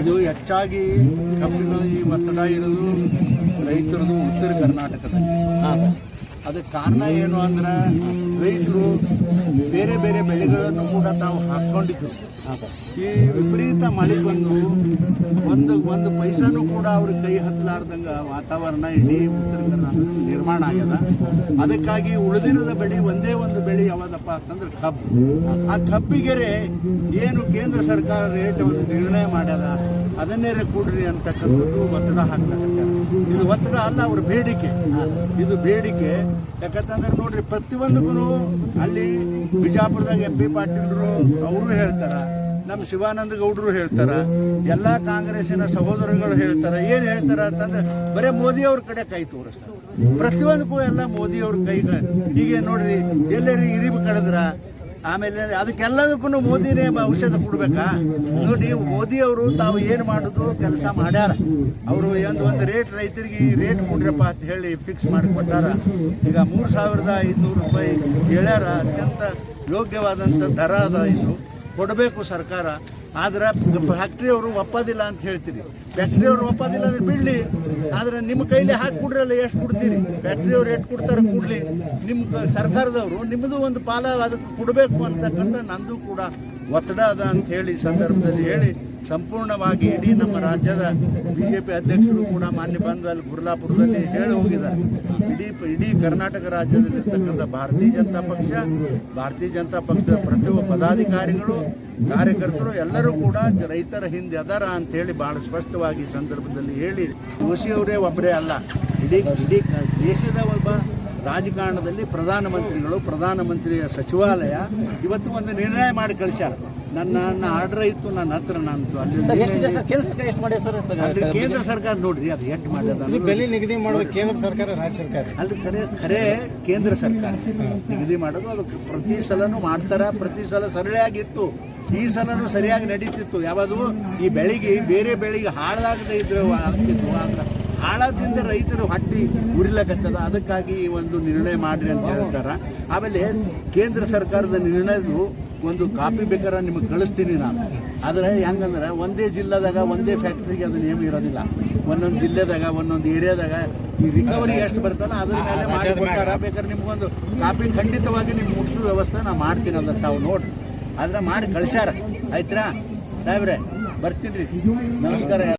ಇದು ಹೆಚ್ಚಾಗಿ ಕಬ್ಬಿನ ಈ ಒತ್ತಡ ಇರೋದು ರೈತರದು ಉತ್ತರ ಕರ್ನಾಟಕದಲ್ಲಿ. ಅದಕ್ಕೆ ಕಾರಣ ಏನು ಅಂದ್ರೆ ರೈತರು ಬೇರೆ ಬೇರೆ ಬೆಳೆಗಳನ್ನು ಕೂಡ ತಾವು ಹಾಕ್ಕೊಂಡಿದ್ರು. ಈ ವಿಪರೀತ ಮಳೆ ಬಂದು ಒಂದು ಒಂದು ಪೈಸಾನು ಕೂಡ ಅವ್ರ ಕೈ ಹತ್ತಲಾರ್ದಂಗ ವಾತಾವರಣ ಇಡೀ ಉತ್ತರ ಕರ್ನಾಟಕದಲ್ಲಿ ನಿರ್ಮಾಣ ಆಗ್ಯದ. ಅದಕ್ಕಾಗಿ ಉಳಿದಿರದ ಬೆಳೆ ಒಂದೇ ಒಂದು ಬೆಳೆ ಯಾವ್ದಪ್ಪ ಅಂತಂದ್ರೆ ಕಬ್ಬು. ಆ ಕಬ್ಬಿಗೆರೆ ಏನು ಕೇಂದ್ರ ಸರ್ಕಾರ ರೇಟ್ ಒಂದು ನಿರ್ಣಯ ಮಾಡ್ಯದ. ಅದನ್ನೇ ಕೂಡ್ರಿ ಅಂತಕ್ಕಂಥದ್ದು ಒತ್ತಡ ಹಾಕ್ತಕ್ಕಂಥ ಇದು ಒತ್ತಡ ಅಲ್ಲ, ಅವ್ರ ಬೇಡಿಕೆ. ಇದು ಬೇಡಿಕೆ. ಯಾಕಂತಂದ್ರೆ ನೋಡ್ರಿ ಪ್ರತಿಯೊಂದಕ್ಕೂ ಅಲ್ಲಿ ಬಿಜಾಪುರದಾಗ ಎಂ ಪಿ ಪಾಟೀಲ್ರು, ಅವರು ಹೇಳ್ತಾರ ನಮ್ಮ ಶಿವಾನಂದ ಗೌಡರು ಹೇಳ್ತಾರ, ಎಲ್ಲ ಕಾಂಗ್ರೆಸ್ಸಿನ ಸಹೋದರಗಳು ಹೇಳ್ತಾರ, ಏನು ಹೇಳ್ತಾರ ಅಂತಂದ್ರೆ ಬರೇ ಮೋದಿ ಅವ್ರ ಕಡೆ ಕೈ ತೋರಿಸ್ತಾರೆ. ಪ್ರತಿಯೊಂದಕ್ಕೂ ಎಲ್ಲ ಮೋದಿ ಅವ್ರ ಕೈಗಳ ಹೀಗೆ ನೋಡ್ರಿ ಎಲ್ಲರಿ ಇರಿಬು ಕಳೆದ್ರ ಆಮೇಲೆ ಅದಕ್ಕೆಲ್ಲದಕ್ಕೂ ಮೋದಿನೇ ಔಷಧ ಕೊಡ್ಬೇಕಾ? ನೋಡಿ ಮೋದಿ ಅವರು ತಾವು ಏನು ಮಾಡೋದು ಕೆಲಸ ಮಾಡ್ಯಾರ? ಅವರು ಒಂದು ಒಂದು ರೇಟ್ ರೈತರಿಗೆ ಈ ರೇಟ್ ಕೊಡ್ರಪ್ಪ ಅಂತ ಹೇಳಿ ಫಿಕ್ಸ್ ಮಾಡಿಕೊಟ್ಟಾರ. ಈಗ ಮೂರು ಸಾವಿರದ ಐದುನೂರು ರೂಪಾಯಿ ಹೇಳ್ಯಾರ, ಅತ್ಯಂತ ಯೋಗ್ಯವಾದಂಥ ದರ ಅದ ಇದು. ಕೊಡಬೇಕು ಸರ್ಕಾರ, ಆದ್ರೆ ಫ್ಯಾಕ್ಟ್ರಿಯವರು ಒಪ್ಪೋದಿಲ್ಲ ಅಂತ ಹೇಳ್ತೀರಿ. ಫ್ಯಾಕ್ಟ್ರಿಯವರು ಒಪ್ಪೋದಿಲ್ಲ ಅಂದ್ರೆ ಬಿಡಲಿ. ಆದ್ರೆ ನಿಮ್ಮ ಕೈಲಿ ಹಾಕಿ ಕೊಡ್ರಲ್ಲ ಎಷ್ಟು ಕೊಡ್ತೀರಿ? ಫ್ಯಾಕ್ಟ್ರಿಯವ್ರು ಎಷ್ಟು ಕೊಡ್ತಾರೆ ಕೊಡ್ಲಿ. ನಿಮ್ಮ ಸರ್ಕಾರದವರು ನಿಮ್ಮದು ಒಂದು ಪಾಲ ಅದಕ್ಕೆ ಕೊಡಬೇಕು ಅಂತಕ್ಕಂಥ ನಂದು ಕೂಡ ಒತ್ತಡ ಅದ ಅಂತ ಹೇಳಿ ಸಂದರ್ಭದಲ್ಲಿ ಹೇಳಿ, ಸಂಪೂರ್ಣವಾಗಿ ಇಡೀ ನಮ್ಮ ರಾಜ್ಯದ ಬಿ ಜೆ ಪಿ ಅಧ್ಯಕ್ಷರು ಕೂಡ ಮಾನ್ಯ ಬಂದು ಅಲ್ಲಿ ಗುರ್ಲಾಪುರದಲ್ಲಿ ಹೇಳಿ ಹೋಗಿದ್ದಾರೆ. ಇಡೀ ಇಡೀ ಕರ್ನಾಟಕ ರಾಜ್ಯದಲ್ಲಿರ್ತಕ್ಕಂಥ ಭಾರತೀಯ ಜನತಾ ಪಕ್ಷ, ಭಾರತೀಯ ಜನತಾ ಪಕ್ಷದ ಪ್ರತಿಯೊಬ್ಬ ಪದಾಧಿಕಾರಿಗಳು, ಕಾರ್ಯಕರ್ತರು ಎಲ್ಲರೂ ಕೂಡ ರೈತರ ಹಿಂದೆ ಅದರ ಅಂತ ಹೇಳಿ ಬಹಳ ಸ್ಪಷ್ಟವಾಗಿ ಸಂದರ್ಭದಲ್ಲಿ ಹೇಳಿ. ಜೋಶಿಯವರೇ ಒಬ್ಬರೇ ಅಲ್ಲ. ಇಡೀ ಇಡೀ ದೇಶದ ಒಬ್ಬ ರಾಜಕಾರಣದಲ್ಲಿ ಪ್ರಧಾನಮಂತ್ರಿಗಳು ಪ್ರಧಾನಮಂತ್ರಿಯ ಸಚಿವಾಲಯ ಇವತ್ತು ಒಂದು ನಿರ್ಣಯ ಮಾಡಿ ಕಳಿಸ್ಯಾರ. ನನ್ನ ನನ್ನ ಆರ್ಡರ್ ಇತ್ತು ನನ್ನ ಹತ್ರ ನಾನು ಅಲ್ಲಿ ಸರ್ ಎಷ್ಟಿದೆ ಸರ್? ಕೇಂದ್ರ ಸರ್ಕಾರ ಎಷ್ಟು ಸರ್ ಸರ್? ಕೇಂದ್ರ ಸರ್ಕಾರ ನೋಡ್ರಿ ಅದು ಎಷ್ಟು ಮಾಡ್ಯದ ಬೆಲೆ ನಿಗದಿ ಮಾಡೋದು ಕೇಂದ್ರ ಸರ್ಕಾರ ರಾಜ್ಯ ಸರ್ಕಾರ? ಅಲ್ಲಿ ಖರೆ ಕರೆ ಕೇಂದ್ರ ಸರ್ಕಾರ. ನಿಗದಿ ಮಾಡೋದು ಅದು ಪ್ರತಿ ಸಲನೂ ಮಾಡ್ತಾರ ಪ್ರತಿ ಸಲ ಸರಳಿಯಾಗಿತ್ತು. ಈ ಸಲನೂ ಸರಿಯಾಗಿ ನಡೀತಿತ್ತು. ಯಾವುದು ಈ ಬೆಳಿಗ್ಗೆ ಬೇರೆ ಬೆಳಿಗ್ಗೆ ಹಾಳಾಗದೇ ಇದ್ರೆ ಆಗ್ತಿತ್ತು ಆದ್ರೆ ಹಾಳಾದ್ರಿಂದ ರೈತರು ಹಟ್ಟಿ ಉರಿಲಕತ್ತದ ಅದಕ್ಕಾಗಿ ಈ ಒಂದು ನಿರ್ಣಯ ಮಾಡ್ರಿ ಅಂತ ಹೇಳ್ತಾರ. ಆಮೇಲೆ ಕೇಂದ್ರ ಸರ್ಕಾರದ ನಿರ್ಣಯದು ಒಂದು ಕಾಪಿ ಬೇಕಾದ್ರೆ ನಿಮಗೆ ಕಳಿಸ್ತೀನಿ ನಾನು. ಆದರೆ ಹೆಂಗಂದ್ರೆ ಒಂದೇ ಜಿಲ್ಲೆದಾಗ ಒಂದೇ ಫ್ಯಾಕ್ಟ್ರಿಗೆ ಅದು ನಿಯಮ ಇರೋದಿಲ್ಲ. ಒಂದೊಂದು ಜಿಲ್ಲೆದಾಗ ಒಂದೊಂದು ಏರಿಯಾದಾಗ ಈ ರಿಕವರಿ ಎಷ್ಟು ಬರ್ತಲ್ಲ ಅದ್ರ ಮೇಲೆ ಮಾಡಿ ಕೊಡ್ತಾರ ಬೇಕಾದ್ರೆ ನಿಮ್ಗೊಂದು ಕಾಪಿ ಖಂಡಿತವಾಗಿ ನಿಮ್ಗೆ ಮುಟ್ಸೋ ವ್ಯವಸ್ಥೆ ನಾ ಮಾಡ್ತೀನಿ ಅಂದ್ರೆ ತಾವು ನೋಡ್ರಿ. ಆದ್ರೆ ಮಾಡಿ ಕಳಿಸ್ಯಾರ. ಆಯ್ತಾ ಸಾಹೇಬ್ರೆ ಬರ್ತೀನಿ ನಮಸ್ಕಾರ.